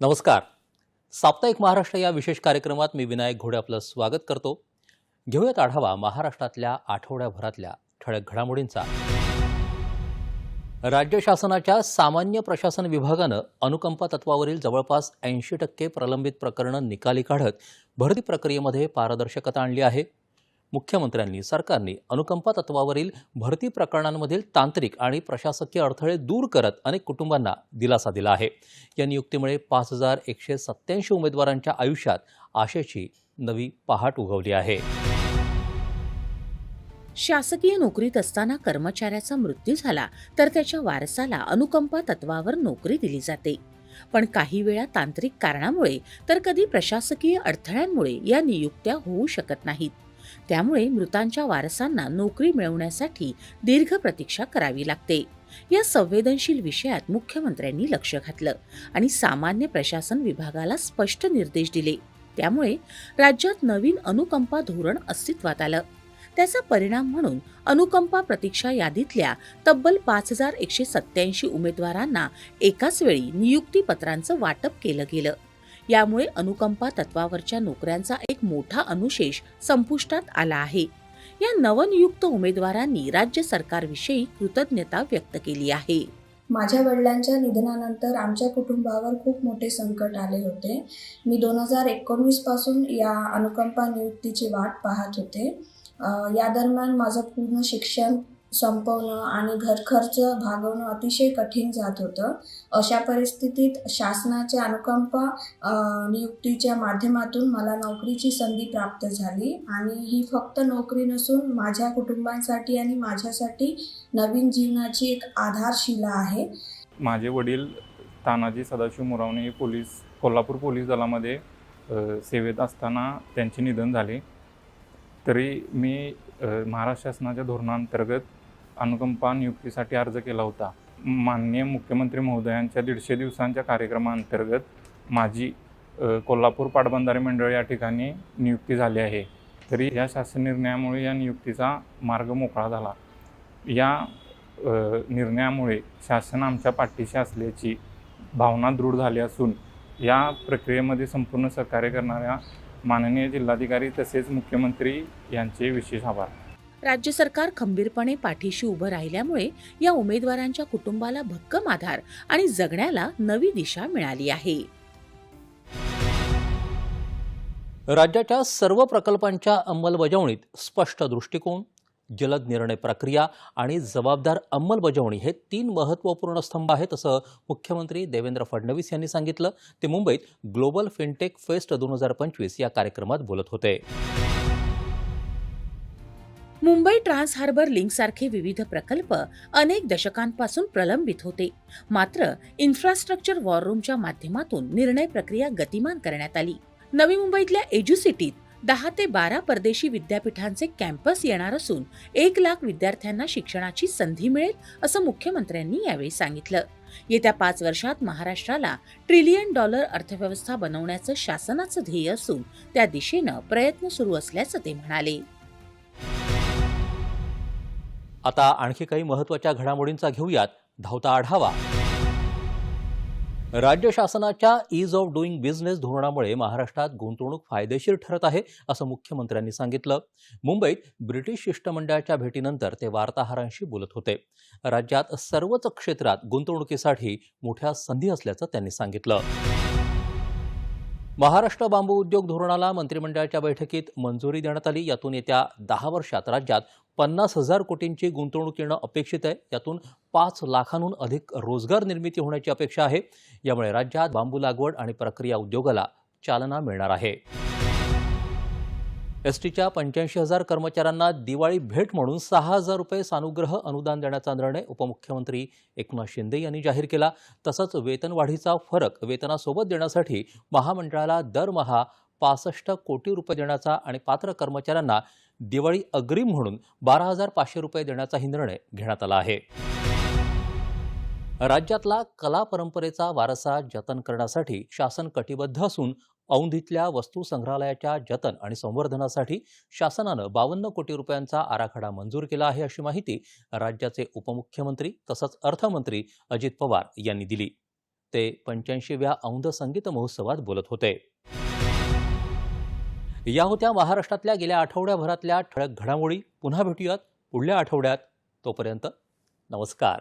नमस्कार. साप्ताहिक महाराष्ट्र या विशेष कार्यक्रमात मी विनायक घोडे आपलं स्वागत करतो. घेऊयात आढावा महाराष्ट्रातल्या आठवड्याभरातल्या ठळक घडामोडींचा. राज्य शासनाच्या सामान्य प्रशासन विभागानं अनुकंपा तत्वावरील जवळपास ऐंशी टक्के प्रलंबित प्रकरणं निकाली काढत भरती प्रक्रियेमध्ये पारदर्शकता आणली आहे. मुख्यमंत्र्यांनी सरकारने अनुकंपा तत्वावरील भरती प्रकरणांमधील तांत्रिक आणि प्रशासकीय अडथळे दूर करत अनेक कुटुंबांना दिलासा दिला आहे. या नियुक्तीमुळे पाच हजार एकशे सत्याऐंशी उमेदवारांच्या आयुष्यात आशेची नवी पहाट उगवली आहे. शासकीय नोकरीत असताना कर्मचाऱ्याचा मृत्यू झाला तर त्याच्या वारसाला अनुकंपा तत्वावर नोकरी दिली जाते. पण काही वेळा तांत्रिक कारणामुळे तर कधी प्रशासकीय अडथळ्यांमुळे या नियुक्त्या होऊ शकत नाहीत. त्यामुळे मृतांच्या वारसांना नोकरी मिळवण्यासाठी दीर्घ प्रतीक्षा करावी लागते. या संवेदनशील विषयात मुख्यमंत्र्यांनी लक्ष घातलं आणि सामान्य प्रशासन विभागाला स्पष्ट निर्देश दिले. त्यामुळे राज्यात नवीन अनुकंपा धोरण अस्तित्वात आलं. त्याचा परिणाम म्हणून अनुकंपा प्रतीक्षा यादीतल्या तब्बल पाच हजार एकशे सत्याऐंशी उमेदवारांना एकाच वेळी नियुक्तीपत्रांचं वाटप केलं गेलं. यामुळे अनुकंपा तत्वावरच्या नोकऱ्यांचा एक मोठा अनुशेष संपुष्टात आला आहे. या नवनियुक्त उमेदवारांनी राज्य सरकारविषयी कृतज्ञता व्यक्त केली आहे. माझ्या वडिलांच्या निधनानंतर आमच्या कुटुंबावर खूप मोठे संकट आले होते. मी दोन हजार एकोणवीसपासून या अनुकंपा नियुक्तीची वाट पाहत होते. या दरम्यान माझं पूर्ण शिक्षण संपवणं आणि घरखर्च भागवणं अतिशय कठीण जात होतं. अशा परिस्थितीत शासनाच्या अनुकंपा नियुक्तीच्या माध्यमातून मला नोकरीची संधी प्राप्त झाली आणि ही फक्त नोकरी नसून माझ्या कुटुंबांसाठी आणि माझ्यासाठी नवीन जीवनाची एक आधारशिला आहे. माझे वडील तानाजी सदाशिव मुरावणे हे पोलीस कोल्हापूर पोलीस दलामध्ये सेवेत असताना त्यांचे निधन झाले. तरी मी महाराष्ट्र शासनाच्या धोरणांतर्गत अनुकंपा नियुक्तीसाठी अर्ज केला होता. माननीय मुख्यमंत्री महोदयांच्या दीडशे दिवसांच्या कार्यक्रमाअंतर्गत माझी कोल्हापूर पाटबंधारे मंडळ या ठिकाणी नियुक्ती झाली आहे. तरी या शासन निर्णयामुळे या नियुक्तीचा मार्ग मोकळा झाला. या निर्णयामुळे शासन आमच्या पाठीशी असल्याची भावना दृढ झाली असून या प्रक्रियेमध्ये संपूर्ण सहकार्य करणाऱ्या माननीय जिल्हाधिकारी तसेच मुख्यमंत्री यांचे विशेष आभार. राज्य सरकार खंबीरपणे पाठीशी उभं राहिल्यामुळे या उमेदवारांच्या कुटुंबाला भक्कम आधार आणि जगण्याला नवी दिशा मिळाली आहे. राज्याच्या सर्व प्रकल्पांच्या अंमलबजावणीत स्पष्ट दृष्टिकोन जलद निर्णय प्रक्रिया आणि जबाबदार अंमलबजावणी हे तीन महत्त्वपूर्ण स्तंभ आहेत असं मुख्यमंत्री देवेंद्र फडणवीस यांनी सांगितलं. ते मुंबईत ग्लोबल फिनटेक फेस्ट दोन हजार पंचवीस या कार्यक्रमात बोलत होते. मुंबई ट्रान्स हार्बर लिंक सारखे विविध प्रकल्प अनेक दशकांपासून प्रलंबित होते. मात्र इन्फ्रास्ट्रक्चर वॉर रूमच्या माध्यमातून निर्णय प्रक्रिया गतिमान करण्यात आली. नवी मुंबईतल्या एज्युसिटीत दहा ते बारा परदेशी विद्यापीठांचे कॅम्पस येणार असून एक लाख विद्यार्थ्यांना शिक्षणाची संधी मिळेल असं मुख्यमंत्र्यांनी यावेळी सांगितलं. येत्या पाच वर्षात महाराष्ट्राला ट्रिलियन डॉलर अर्थव्यवस्था बनवण्याचं शासनाचं ध्येय असून त्या दिशेनं प्रयत्न सुरू असल्याचं ते म्हणाले. आता आणखी काही महत्त्वाच्या घडामोडींचा घेऊयात. धावता आढावा. राज्य शासनाच्या ईज ऑफ डुईंग बिझनेस धोरणामुळे महाराष्ट्रात गुंतवणूक फायदेशीर ठरत आहे असं मुख्यमंत्र्यांनी सांगितलं. मुंबईत ब्रिटिश शिष्टमंडळाच्या भेटीनंतर ते वार्ताहरांशी बोलत होते. राज्यात सर्वच क्षेत्रात गुंतवणुकीसाठी मोठ्या संधी असल्याचं त्यांनी सांगितलं. महाराष्ट्र बांबू उद्योग धोरणाला मंत्रिमंडळाच्या बैठकीत मंजुरी देण्यात आली. यातून येत्या दहा वर्षात राज्यात पन्नास हजार कोटींची गुंतवणूक येणं अपेक्षित आहे. यातून पाच लाखांहून अधिक रोजगार निर्मिती होण्याची अपेक्षा आहे. यामुळे राज्यात बांबू लागवड आणि प्रक्रिया उद्योगाला चालना मिळणार आहे. एस टीच्या पंच्याऐंशी हजार कर्मचाऱ्यांना दिवाळी भेट म्हणून सहा हजार रुपये सानुग्रह अनुदान देण्याचा निर्णय उपमुख्यमंत्री एकनाथ शिंदे यांनी जाहीर केला. तसंच वेतनवाढीचा फरक वेतनासोबत देण्यासाठी महामंडळाला दरमहा पासष्ट कोटी रुपये देण्याचा आणि पात्र कर्मचाऱ्यांना दिवाळी अग्रिम म्हणून बारा हजार पाचशे रुपये देण्याचाही निर्णय घेण्यात आला आहे. राज्यातला कला परंपरेचा वारसा जतन करण्यासाठी शासन कटिबद्ध असून औंधीतल्या वस्तू संग्रहालयाच्या जतन आणि संवर्धनासाठी शासनानं बावन्न कोटी रुपयांचा आराखडा मंजूर केला आहे अशी माहिती राज्याचे उपमुख्यमंत्री तसंच अर्थमंत्री अजित पवार यांनी दिली. ते पंच्याऐंशीव्या औंध संगीत महोत्सवात बोलत होते. या होत्या महाराष्ट्रातल्या गेल्या आठवड्याभरातल्या ठळक घडामोडी. पुन्हा भेटूयात पुढल्या आठवड्यात. तोपर्यंत नमस्कार.